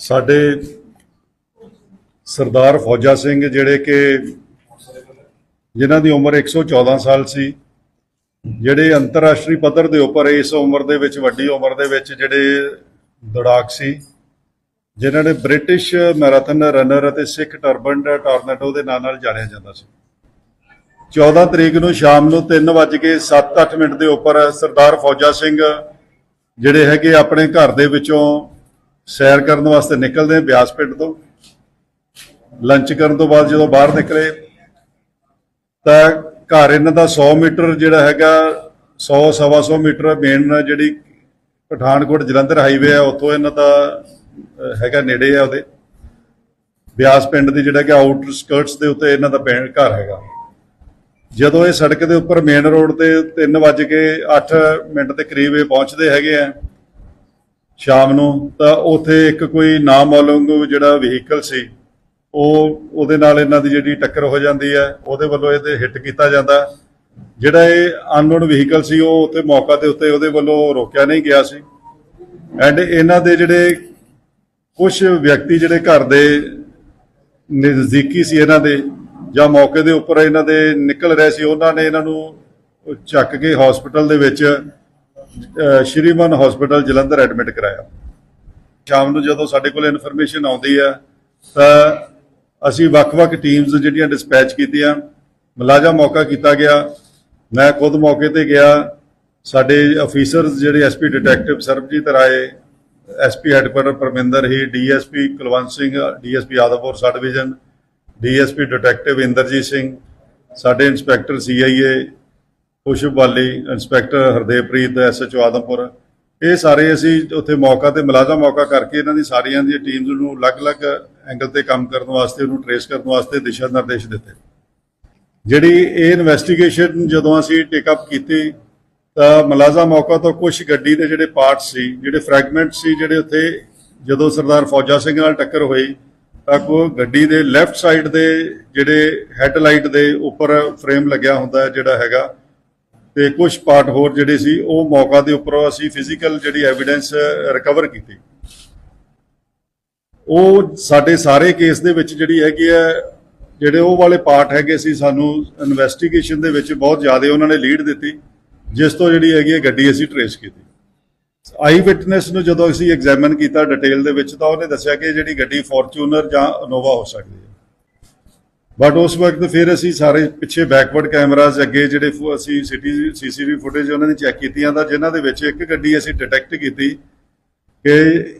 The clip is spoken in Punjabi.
ਸਾਡੇ ਸਰਦਾਰ ਫੌਜਾ ਸਿੰਘ ਜਿਹੜੇ ਕਿ ਜਿਨ੍ਹਾਂ ਦੀ ਉਮਰ 114 ਸਾਲ ਸੀ, ਜਿਹੜੇ ਅੰਤਰਰਾਸ਼ਟਰੀ ਪੱਧਰ ਦੇ ਉੱਪਰ ਇਸ ਉਮਰ ਦੇ ਵਿੱਚ, ਵੱਡੀ ਉਮਰ ਦੇ ਵਿੱਚ ਜਿਹੜੇ ਦੜਾਕ ਸੀ, ਜਿਨ੍ਹਾਂ ਨੇ ਬ੍ਰਿਟਿਸ਼ ਮੈਰਾਥਨ ਰਨਰ ਅਤੇ ਸਿੱਖ ਟਰਬਨ ਟੋਰਨੇਟੋ ਦੇ ਨਾਂ ਨਾਲ ਜਾਣਿਆ ਜਾਂਦਾ ਸੀ। 14 ਤਰੀਕ ਨੂੰ ਸ਼ਾਮ ਨੂੰ 3:07-8 ਮਿੰਟ ਦੇ ਉੱਪਰ ਸਰਦਾਰ ਫੌਜਾ ਸਿੰਘ ਜਿਹੜੇ ਹੈਗੇ ਆਪਣੇ ਘਰ ਦੇ ਵਿੱਚੋਂ ਸੈਰ ਕਰਨ ਵਾਸਤੇ ਨਿਕਲਦੇ, ਬਿਆਸ ਪਿੰਡ ਤੋਂ। ਲੰਚ ਕਰਨ ਤੋਂ ਬਾਅਦ ਜਦੋਂ ਬਾਹਰ ਨਿਕਲੇ, ਤਾਂ ਘਰ ਇਹਨਾਂ ਦਾ 100 ਮੀਟਰ ਜਿਹੜਾ ਹੈਗਾ 100 ਸਵਾ 100 ਮੀਟਰ ਮੇਨ ਜਿਹੜੀ ਪਠਾਨਕੋਟ ਜਲੰਧਰ ਹਾਈਵੇ ਆ, ਉੱਥੋਂ ਇਹਨਾਂ ਦਾ ਹੈਗਾ ਨੇੜੇ ਆ ਉਹਦੇ। ਬਿਆਸ ਪਿੰਡ ਦੀ ਜਿਹੜਾ ਕਿ ਆਊਟਰ ਸਕਰਟਸ ਦੇ ਉੱਤੇ ਇਹਨਾਂ ਦਾ ਪਿੰਡ ਘਰ ਹੈਗਾ। ਜਦੋਂ ਇਹ ਸੜਕ ਦੇ ਉੱਪਰ ਮੇਨ ਰੋਡ ਤੇ 3:08 ਮਿੰਟ ਦੇ ਕਰੀਬ ਇਹ ਪਹੁੰਚਦੇ ਹੈਗੇ ਆ ਸ਼ਾਮ ਨੂੰ, ਤਾਂ ਉੱਥੇ ਇੱਕ ਕੋਈ ਨਾਮਾਲੂਮ ਜਿਹੜਾ ਵਹੀਕਲ ਸੀ, ਉਹ ਉਹਦੇ ਨਾਲ ਇਹਨਾਂ ਦੀ ਜਿਹੜੀ ਟੱਕਰ ਹੋ ਜਾਂਦੀ ਹੈ, ਉਹਦੇ ਵੱਲੋਂ ਇਹਦੇ ਹਿੱਟ ਕੀਤਾ ਜਾਂਦਾ। ਜਿਹੜਾ ਇਹ ਅਨਨੋਨ ਵਹੀਕਲ ਸੀ, ਉਹ ਉੱਥੇ ਮੌਕਾ ਦੇ ਉੱਤੇ ਉਹਦੇ ਵੱਲੋਂ ਰੋਕਿਆ ਨਹੀਂ ਗਿਆ ਸੀ। ਐਂਡ ਇਹਨਾਂ ਦੇ ਜਿਹੜੇ ਕੁਝ ਵਿਅਕਤੀ ਜਿਹੜੇ ਘਰ ਦੇ ਨਜ਼ਦੀਕੀ ਸੀ ਇਹਨਾਂ ਦੇ, ਜਾਂ ਮੌਕੇ ਦੇ ਉੱਪਰ ਇਹਨਾਂ ਦੇ ਨਿਕਲ ਰਹੇ ਸੀ, ਉਹਨਾਂ ਨੇ ਇਹਨਾਂ ਨੂੰ ਚੱਕ ਕੇ ਹਸਪੀਟਲ ਦੇ ਵਿੱਚ ਸ਼੍ਰੀਮਨ ਹਸਪੀਟਲ ਜਲੰਧਰ ਐਡਮਿਟ ਕਰਾਇਆ। ਸ਼ਾਮ ਨੂੰ ਜਦੋਂ ਸਾਡੇ ਕੋਲ ਇਨਫੋਰਮੇਸ਼ਨ ਆਉਂਦੀ ਹੈ, ਤਾਂ ਅਸੀਂ ਵੱਖ-ਵੱਖ ਟੀਮਸ ਜਿਹੜੀਆਂ ਡਿਸਪੈਚ ਕੀਤੀਆਂ, ਮੁਲਾਜ਼ਮ ਮੌਕਾ ਕੀਤਾ ਗਿਆ। ਮੈਂ ਖੁਦ ਮੌਕੇ ਤੇ ਗਿਆ। ਸਾਡੇ ਅਫੀਸਰਸ ਜਿਹੜੇ SP detective Sarabjit Rai SP headquarter Paraminder ਹੀ DSP Kulwant Singh DSP Adampur sub division DSP detective Inderjit Singh, ਸਾਡੇ ਇੰਸਪੈਕਟਰ ਸੀਆਈਏ ਖੁਸ਼ਬ ਵਾਲੀ ਇੰਸਪੈਕਟਰ ਹਰਦੇਵਪ੍ਰੀਤ ਐਸਐਚਓ ਆਦਮਪੁਰ। ਇਹ ਸਾਰੇ ਅਸੀਂ ਉੱਥੇ ਮੌਕਾ ਤੇ ਮੁਲਾਜ਼ਮ ਮੌਕਾ ਕਰਕੇ ਇਹਨਾਂ ਦੀ ਸਾਰੀਆਂ ਦੀਆਂ ਟੀਮਸ ਨੂੰ ਅਲੱਗ-ਅਲੱਗ ਐਂਗਲ ਤੇ ਕੰਮ ਕਰਨ ਵਾਸਤੇ, ਉਹਨੂੰ ਟਰੇਸ ਕਰਨ ਵਾਸਤੇ ਦਿਸ਼ਾ ਨਿਰਦੇਸ਼ ਦਿੱਤੇ। ਜਿਹੜੀ ਇਹ ਇਨਵੈਸਟੀਗੇਸ਼ਨ ਜਦੋਂ ਅਸੀਂ ਟੇਕ ਅਪ ਕੀਤੀ, ਤਾਂ ਮੁਲਾਜ਼ਮ ਮੌਕਾ ਤੋਂ ਕੁਝ ਗੱਡੀ ਦੇ ਜਿਹੜੇ ਪਾਰਟਸ ਸੀ, ਜਿਹੜੇ ਫ੍ਰੈਗਮੈਂਟ ਸੀ, ਜਿਹੜੇ ਉੱਥੇ ਜਦੋਂ ਸਰਦਾਰ ਫੌਜਾ ਸਿੰਘ ਨਾਲ ਟੱਕਰ ਹੋਈ, ਤਾਂ ਕੋ ਗੱਡੀ ਦੇ ਲੈਫਟ ਸਾਈਡ ਦੇ ਜਿਹੜੇ ਹੈਡਲਾਈਟ ਦੇ ਉੱਪਰ ਫਰੇਮ ਲੱਗਿਆ ਹੁੰਦਾ ਜਿਹੜਾ ਹੈਗਾ ਤੇ ਕੁਝ ਪਾਰਟ ਹੋਰ ਜਿਹੜੇ ਸੀ, ਉਹ ਮੌਕਾ ਦੇ ਉੱਪਰੋਂ ਅਸੀਂ ਫਿਜ਼ੀਕਲ ਜਿਹੜੀ ਐਵੀਡੈਂਸ ਰਿਕਵਰ ਕੀਤੀ। ਉਹ ਸਾਡੇ ਸਾਰੇ ਕੇਸ ਦੇ ਵਿੱਚ ਜਿਹੜੀ ਹੈਗੀ ਹੈ, ਜਿਹੜੇ ਉਹ ਵਾਲੇ ਪਾਰਟ ਹੈਗੇ ਸੀ, ਸਾਨੂੰ ਇਨਵੈਸਟੀਗੇਸ਼ਨ ਦੇ ਵਿੱਚ ਬਹੁਤ ਜ਼ਿਆਦਾ ਉਹਨਾਂ ਨੇ ਲੀਡ ਦਿੱਤੀ, ਜਿਸ ਤੋਂ ਜਿਹੜੀ ਹੈਗੀ ਹੈ ਗੱਡੀ ਅਸੀਂ ਟਰੇਸ ਕੀਤੀ। ਆਈ ਵਿਟਨੈਸ ਨੂੰ ਜਦੋਂ ਅਸੀਂ ਐਗਜ਼ਾਮਿਨ ਕੀਤਾ ਡਿਟੇਲ ਦੇ ਵਿੱਚ, ਤਾਂ ਉਹਨੇ ਦੱਸਿਆ ਕਿ ਜਿਹੜੀ ਗੱਡੀ ਫੋਰਚੂਨਰ ਜਾਂ ਇਨੋਵਾ ਹੋ ਸਕਦੀ ਬਟ ਉਸ ਵਕਤ ਫਿਰ ਅਸੀਂ ਸਾਰੇ ਪਿੱਛੇ ਬੈਕਵਰਡ ਕੈਮਰਾਜ਼ ਅੱਗੇ ਜਿਹੜੇ ਫੋ- ਅਸੀਂ ਸਿਟੀ ਸੀਸੀਟੀਵੀ ਫੁਟੇਜ ਉਹਨਾਂ ਦੀ ਚੈੱਕ ਕੀਤੀਆਂ ਤਾਂ ਜਿਨ੍ਹਾਂ ਦੇ ਵਿੱਚ ਇੱਕ ਗੱਡੀ ਅਸੀਂ ਡਿਟੈਕਟ ਕੀਤੀ ਕਿ